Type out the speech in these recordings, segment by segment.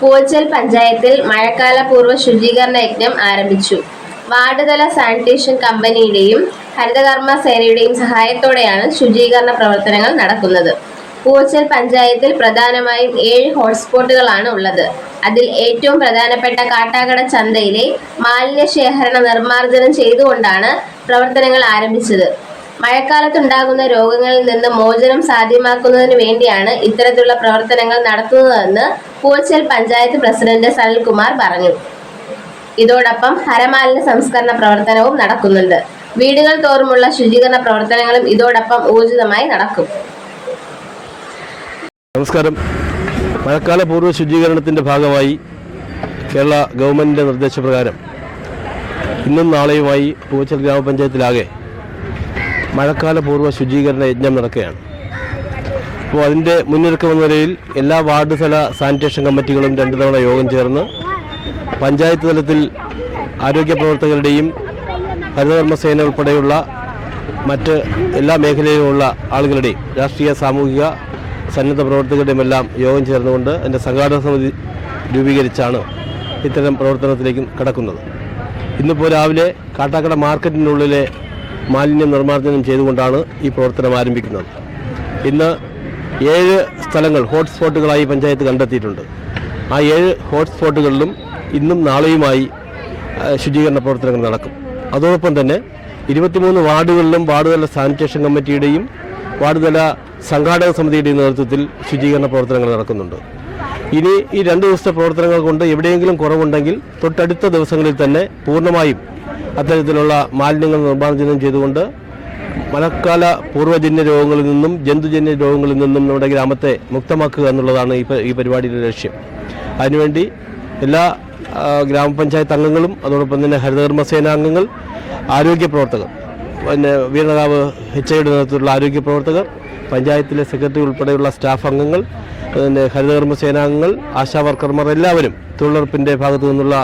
പൂവച്ചൽ പഞ്ചായത്തിൽ മഴക്കാല പൂർവ ശുചീകരണ യജ്ഞം ആരംഭിച്ചു. വാർഡ് തല സാനിറ്റേഷൻ കമ്പനിയുടെയും ഹരിതകർമ്മ സേനയുടെയും സഹായത്തോടെയാണ് ശുചീകരണ പ്രവർത്തനങ്ങൾ നടക്കുന്നത്. പൂവച്ചൽ പഞ്ചായത്തിൽ പ്രധാനമായും ഏഴ് ഹോട്ട്സ്പോട്ടുകളാണ് ഉള്ളത്. അതിൽ ഏറ്റവും പ്രധാനപ്പെട്ട കാട്ടാക്കട ചന്തയിലെ മാലിന്യ ശേഖരണ നിർമ്മാർജനം ചെയ്തുകൊണ്ടാണ് പ്രവർത്തനങ്ങൾ ആരംഭിച്ചത്. മഴക്കാലത്തുണ്ടാകുന്ന രോഗങ്ങളിൽ നിന്ന് മോചനം സാധ്യമാക്കുന്നതിന് വേണ്ടിയാണ് ഇത്തരത്തിലുള്ള പ്രവർത്തനങ്ങൾ നടത്തുന്നതെന്ന് പൂച്ചൽ പഞ്ചായത്ത് പ്രസിഡന്റ് സനിൽകുമാർ പറഞ്ഞു. ഇതോടൊപ്പം ഹരമാലിന്യ സംസ്കരണ പ്രവർത്തനവും നടക്കുന്നുണ്ട്. വീടുകൾ തോറുമുള്ള ശുചീകരണ പ്രവർത്തനങ്ങളും ഇതോടൊപ്പം ഊർജിതമായി നടക്കും. നമസ്കാരം. മഴക്കാല പൂർവ ശുചീകരണത്തിന്റെ ഭാഗമായി കേരള ഗവൺമെന്റിന്റെ നിർദ്ദേശപ്രകാരം ഇന്നും നാളെയുമായി പൂച്ചൽ ഗ്രാമപഞ്ചായത്തിലാകെ മഴക്കാല പൂർവ ശുചീകരണ യജ്ഞം നടക്കുകയാണ്. അപ്പോൾ അതിന്റെ മുന്നൊരുക്കമെന്ന നിലയിൽ എല്ലാ വാർഡ് തല സാനിറ്റേഷൻ കമ്മിറ്റികളും രണ്ടു തവണ യോഗം ചേർന്ന് പഞ്ചായത്ത് തലത്തിൽ ആരോഗ്യ പ്രവർത്തകരുടെയും ഹരിതകർമ്മ സേന ഉൾപ്പെടെയുള്ള മറ്റ് എല്ലാ മേഖലയിലുമുള്ള ആളുകളുടെയും രാഷ്ട്രീയ സാമൂഹിക സന്നദ്ധ പ്രവർത്തകരുടെയും എല്ലാം യോഗം ചേർന്നുകൊണ്ട് അതിന്റെ സംഘാടക സമിതി രൂപീകരിച്ചാണ് ഇത്തരം പ്രവർത്തനത്തിലേക്ക് കടക്കുന്നത്. ഇന്നിപ്പോൾ രാവിലെ കാട്ടാക്കട മാർക്കറ്റിനുള്ളിലെ മാലിന്യ നിർമ്മാർജനം ചെയ്തുകൊണ്ടാണ് ഈ പ്രവർത്തനം ആരംഭിക്കുന്നത്. ഇന്ന് ഏഴ് സ്ഥലങ്ങൾ ഹോട്ട്സ്പോട്ടുകളായി പഞ്ചായത്ത് കണ്ടെത്തിയിട്ടുണ്ട്. ആ ഏഴ് ഹോട്ട്സ്പോട്ടുകളിലും ഇന്നും നാളെയുമായി ശുചീകരണ പ്രവർത്തനങ്ങൾ നടക്കും. അതോടൊപ്പം തന്നെ ഇരുപത്തിമൂന്ന് വാർഡുകളിലും വാർഡുതല സാനിറ്റേഷൻ കമ്മിറ്റിയുടെയും വാർഡുതല സംഘാടക സമിതിയുടെയും നേതൃത്വത്തിൽ ശുചീകരണ പ്രവർത്തനങ്ങൾ നടക്കുന്നുണ്ട്. ഇനി ഈ രണ്ട് ദിവസത്തെ പ്രവർത്തനങ്ങൾ കൊണ്ട് എവിടെയെങ്കിലും കുറവുണ്ടെങ്കിൽ തൊട്ടടുത്ത ദിവസങ്ങളിൽ തന്നെ പൂർണമായും അത്തരത്തിലുള്ള മാലിന്യങ്ങൾ നിർമ്മാർജനം ചെയ്തുകൊണ്ട് മഴക്കാല പൂർവജന്യ രോഗങ്ങളിൽ നിന്നും ജന്തുജന്യ രോഗങ്ങളിൽ നിന്നും നമ്മുടെ ഗ്രാമത്തെ മുക്തമാക്കുക എന്നുള്ളതാണ് ഈ പരിപാടിയുടെ ലക്ഷ്യം. അതിനുവേണ്ടി എല്ലാ ഗ്രാമപഞ്ചായത്ത് അംഗങ്ങളും അതോടൊപ്പം തന്നെ ഹരിതകർമ്മസേന അംഗങ്ങൾ ആരോഗ്യ പ്രവർത്തകർ പിന്നെ വീരണകാവ് എച്ച് ഐയുടെ നേതൃത്വത്തിലുള്ള ആരോഗ്യ പ്രവർത്തകർ പഞ്ചായത്തിലെ സെക്രട്ടറി ഉൾപ്പെടെയുള്ള സ്റ്റാഫ് അംഗങ്ങൾ പിന്നെ ഹരിതകർമ്മ സേനാംഗങ്ങൾ ആശാ വർക്കർമാർ എല്ലാവരും തൊഴിലുറപ്പിന്റെ ഭാഗത്തു നിന്നുള്ള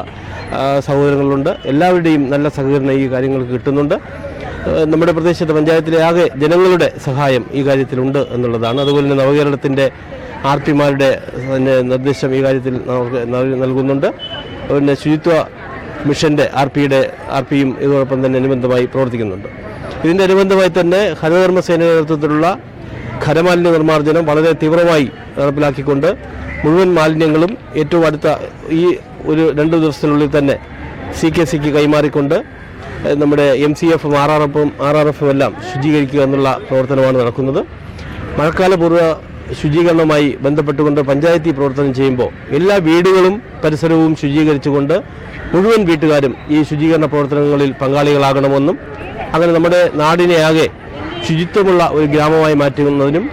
സഹോദരങ്ങളുണ്ട്. എല്ലാവരുടെയും നല്ല സഹകരണം ഈ കാര്യങ്ങൾക്ക് കിട്ടുന്നുണ്ട്. നമ്മുടെ പ്രദേശത്തെ പഞ്ചായത്തിലെ ആകെ ജനങ്ങളുടെ സഹായം ഈ കാര്യത്തിലുണ്ട് എന്നുള്ളതാണ്. അതുപോലെ തന്നെ നവകേരളത്തിന്റെ ആർ പിമാരുടെ നിർദ്ദേശം ഈ കാര്യത്തിൽ നൽകുന്നുണ്ട്. പിന്നെ ശുചിത്വ മിഷന്റെ ആർ പിയുടെ ആർ പിയും ഇതോടൊപ്പം തന്നെ അനുബന്ധമായി പ്രവർത്തിക്കുന്നുണ്ട്. ഇതിന്റെ അനുബന്ധമായി തന്നെ ഹരിതകർമ്മ സേന നേതൃത്വത്തിലുള്ള ഖരമാലിന്യ നിർമ്മാർജനം വളരെ തീവ്രമായി നടപ്പിലാക്കിക്കൊണ്ട് മുഴുവൻ മാലിന്യങ്ങളും ഏറ്റവും അടുത്ത ഈ ഒരു രണ്ട് ദിവസത്തിനുള്ളിൽ തന്നെ സി കെ സിക്ക് കൈമാറിക്കൊണ്ട് നമ്മുടെ എം സി എഫും ആർ ആർ എഫും ആർ ആർ എഫും എല്ലാം ശുചീകരിക്കുക എന്നുള്ള പ്രവർത്തനമാണ് നടക്കുന്നത്. മഴക്കാലപൂർവ ശുചീകരണവുമായി ബന്ധപ്പെട്ടുകൊണ്ട് പഞ്ചായത്തി പ്രവർത്തനം ചെയ്യുമ്പോൾ എല്ലാ വീടുകളും പരിസരവും ശുചീകരിച്ചുകൊണ്ട് മുഴുവൻ വീട്ടുകാരും ഈ ശുചീകരണ പ്രവർത്തനങ്ങളിൽ പങ്കാളികളാകണമെന്നും അങ്ങനെ നമ്മുടെ നാടിനെ ആകെ ശുചിത്വമുള്ള ഒരു ഗ്രാമമായി മാറ്റുന്നതിനും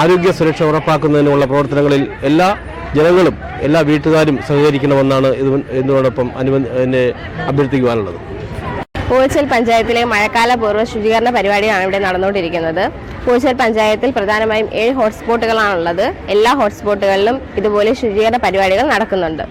ആരോഗ്യ സുരക്ഷ ഉറപ്പാക്കുന്നതിനുമുള്ള പ്രവർത്തനങ്ങളിൽ എല്ലാ ജനങ്ങളും എല്ലാ വീട്ടുകാരും സഹകരിക്കണമെന്നാണ് ഇത് ഇതിനോടൊപ്പം അനുബന്ധ അഭ്യർത്ഥിക്കുവാനുള്ളത്. പൂവച്ചൽ പഞ്ചായത്തിലെ മഴക്കാല പൂർവ ശുചീകരണ പരിപാടിയാണ് ഇവിടെ നടന്നുകൊണ്ടിരിക്കുന്നത്. പൂവച്ചൽ പഞ്ചായത്തിൽ പ്രധാനമായും ഏഴ് ഹോട്ട്സ്പോട്ടുകളാണുള്ളത്. എല്ലാ ഹോട്ട്സ്പോട്ടുകളിലും ഇതുപോലെ ശുചീകരണ പരിപാടികൾ നടക്കുന്നുണ്ട്.